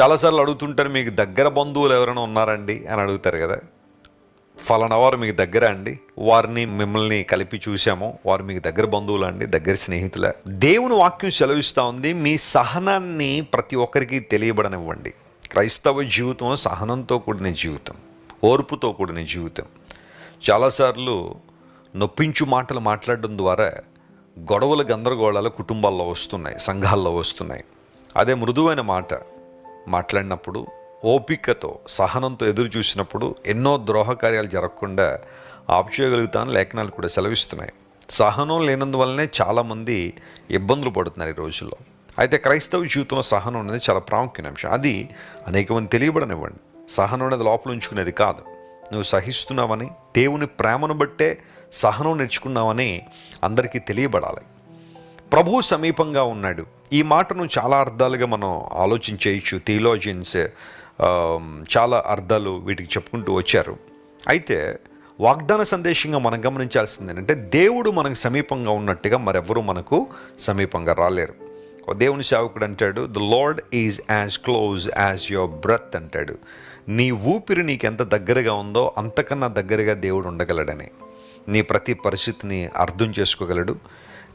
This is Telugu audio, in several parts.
చాలాసార్లు అడుగుతుంటారు మీకు దగ్గర బంధువులు ఎవరైనా ఉన్నారండి? అని అడుగుతారు కదా. ఫలానా వారు మీకు దగ్గర అండి. వారిని మిమ్మల్ని కలిపి చూసాము వారు మీకు దగ్గర బంధువులు అండి దగ్గర స్నేహితుల. దేవుని వాక్యం సెలవిస్తూ ఉంది మీ సహనాన్ని ప్రతి ఒక్కరికి తెలియబడనివ్వండి. క్రైస్తవ జీవితం సహనంతో కూడిన జీవితం ఓర్పుతో కూడిన జీవితం. చాలాసార్లు నొప్పించు మాటలు మాట్లాడడం ద్వారా గొడవలు గందరగోళాలు కుటుంబాల్లో వస్తున్నాయి సంఘాల్లో వస్తున్నాయి. అదే మృదువైన మాట. మాట్లాడినప్పుడు ఓపికతో సహనంతో ఎదురు చూసినప్పుడు ఎన్నో ద్రోహకార్యాలు జరగకుండా ఆపుచేయగలుగుతాను లేఖనాలు కూడా సెలవిస్తున్నాయి. సహనం లేనందువల్లనే చాలామంది ఇబ్బందులు పడుతున్నారు ఈ రోజుల్లో. అయితే క్రైస్తవ జీవితంలో సహనం అనేది చాలా ప్రాముఖ్యమైన అంశం. అది అనేక మంది తెలియబడనివ్వండి. సహనం అనేది లోపల ఉంచుకునేది కాదు. నువ్వు సహిస్తున్నావని దేవుని ప్రేమను బట్టే సహనం నేర్చుకున్నావని అందరికీ తెలియబడాలి. ప్రభువు సమీపంగా ఉన్నాడు. ఈ మాటను చాలా అర్థాలుగా మనం ఆలోచించేయచ్చు. థియోలాజియన్స్ చాలా అర్థాలు వీటికి చెప్పుకుంటూ వచ్చారు. అయితే వాగ్దాన సందేశంగా మనం గమనించాల్సింది ఏంటంటే దేవుడు మనకు సమీపంగా ఉన్నట్టుగా మరెవరూ మనకు సమీపంగా రాలేరు. దేవుని సేవకుడు అంటాడు the Lord is as close as your breath అంటాడు. నీ ఊపిరి నీకు ఎంత దగ్గరగా ఉందో అంతకన్నా దగ్గరగా దేవుడు ఉండగలడని. నీ ప్రతి పరిస్థితిని అర్థం చేసుకోగలడు.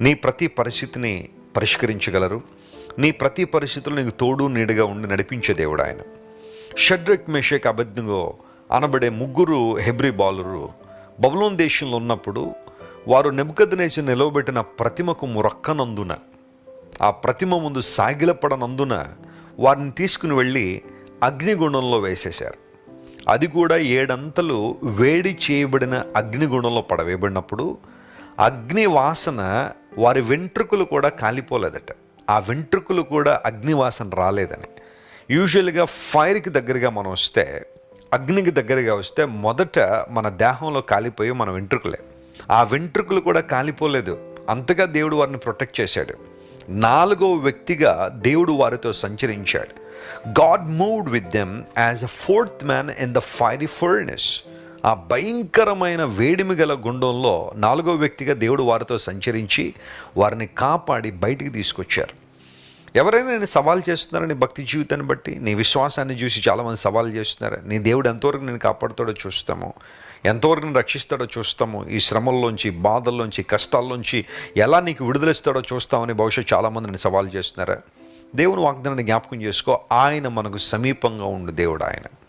నీ ప్రతి పరిస్థితిని పరిష్కరించగలరు. నీ ప్రతి పరిస్థితులు నీకు తోడు నీడుగా ఉండి నడిపించే దేవుడు ఆయన. షడ్రక్ మెషేక్ అబద్ధంగో అనబడే ముగ్గురు హెబ్రి బాలురు బబులోన్ దేశంలో ఉన్నప్పుడు వారు నెబుకద్నేసి నిలవబెట్టిన ప్రతిమకు మురక్కనందున ఆ ప్రతిమ ముందు సాగిలపడనందున వారిని తీసుకుని వెళ్ళి అగ్నిగుండంలో వేసేశారు. అది కూడా ఏడంతలు వేడి చేయబడిన అగ్నిగుండంలో పడవేయబడినప్పుడు అగ్ని వాసన వారి వెంట్రుకలు కూడా కాలిపోలేదట. ఆ వెంట్రుకలు కూడా అగ్నివాసన రాలేదని. యూజువల్గా ఫైర్కి దగ్గరగా మనం వస్తే అగ్నికి దగ్గరగా వస్తే మొదట మన దేహంలో కాలిపోయి మన వెంట్రుకలే. ఆ వెంట్రుకలు కూడా కాలిపోలేదు. అంతగా దేవుడు వారిని ప్రొటెక్ట్ చేశాడు. నాలుగో వ్యక్తిగా దేవుడు వారితో సంచరించాడు. God moved with them as a fourth man in the fiery furnace ఆ భయంకరమైన వేడిమి గల గుండంలో నాలుగో వ్యక్తిగా దేవుడు వారితో సంచరించి వారిని కాపాడి బయటికి తీసుకొచ్చారు. ఎవరైనా నేను సవాల్ చేస్తున్నారా నీ భక్తి జీవితాన్ని బట్టి నీ విశ్వాసాన్ని చూసి చాలామంది సవాల్ చేస్తున్నారు. నీ దేవుడు ఎంతవరకు నేను కాపాడుతాడో చూస్తాము. ఎంతవరకు నేను రక్షిస్తాడో చూస్తాము. ఈ శ్రమల్లోంచి బాధల్లోంచి కష్టాల్లోంచి ఎలా నీకు విడుదలిస్తాడో చూస్తామని బహుశా చాలామంది నేను సవాల్ చేస్తున్నారా. దేవుని వాగ్దానాన్ని జ్ఞాపకం చేసుకో. ఆయన మనకు సమీపంగా ఉండు దేవుడు ఆయన.